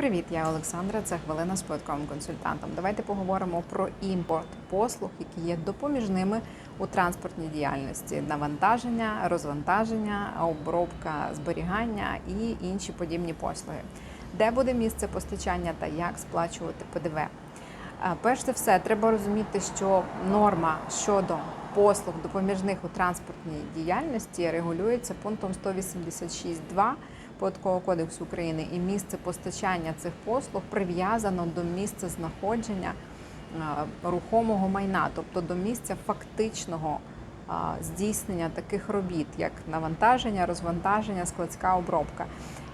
Привіт, я Олександра. Це хвилина з податковим консультантом. Давайте поговоримо про імпорт послуг, які є допоміжними у транспортній діяльності: навантаження, розвантаження, обробка зберігання і інші подібні послуги. Де буде місце постачання та як сплачувати ПДВ? Перш за все, треба розуміти, що норма щодо послуг допоміжних у транспортній діяльності регулюється пунктом 186.2 Податкового кодексу України, і місце постачання цих послуг прив'язано до місця знаходження рухомого майна, тобто до місця фактичного здійснення таких робіт, як навантаження, розвантаження, складська обробка.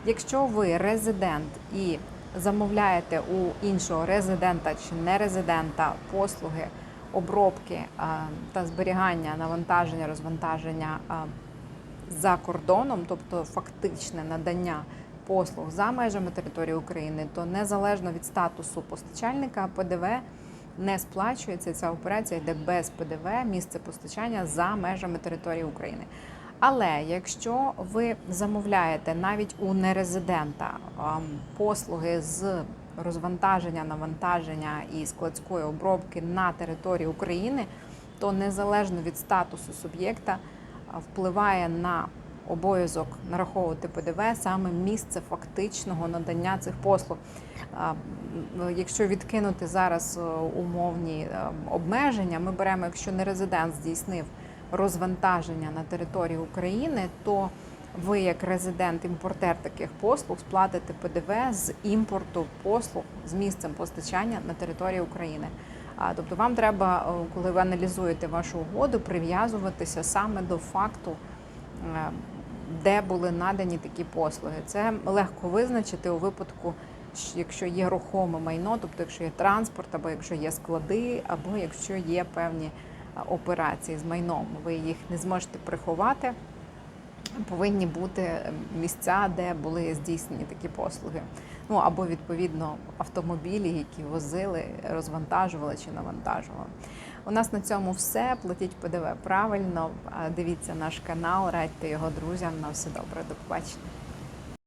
Якщо ви резидент і замовляєте у іншого резидента чи нерезидента послуги обробки та зберігання навантаження, розвантаження за кордоном, тобто фактичне надання послуг за межами території України, то незалежно від статусу постачальника ПДВ не сплачується. Ця операція йде без ПДВ, місце постачання за межами території України. Але якщо ви замовляєте навіть у нерезидента послуги з розвантаження, навантаження і складської обробки на території України, то незалежно від статусу суб'єкта впливає на обов'язок нараховувати ПДВ саме місце фактичного надання цих послуг. Якщо відкинути зараз е, умовні е, обмеження, ми беремо, якщо не резидент здійснив розвантаження на території України, то ви, як резидент-імпортер таких послуг, сплатите ПДВ з імпорту послуг з місцем постачання на території України. Тобто вам треба, е, коли ви аналізуєте вашу угоду, прив'язуватися саме до факту, е, де були надані такі послуги. Це легко визначити у випадку, якщо є рухоме майно, тобто якщо є транспорт, або якщо є склади, або якщо є певні операції з майном, ви їх не зможете приховати. Повинні бути місця, де були здійснені такі послуги. Ну або відповідно автомобілі, які возили, розвантажували чи навантажували. У нас на цьому все. Платіть ПДВ правильно. Дивіться наш канал, радьте його друзям. На все добре. До побачення.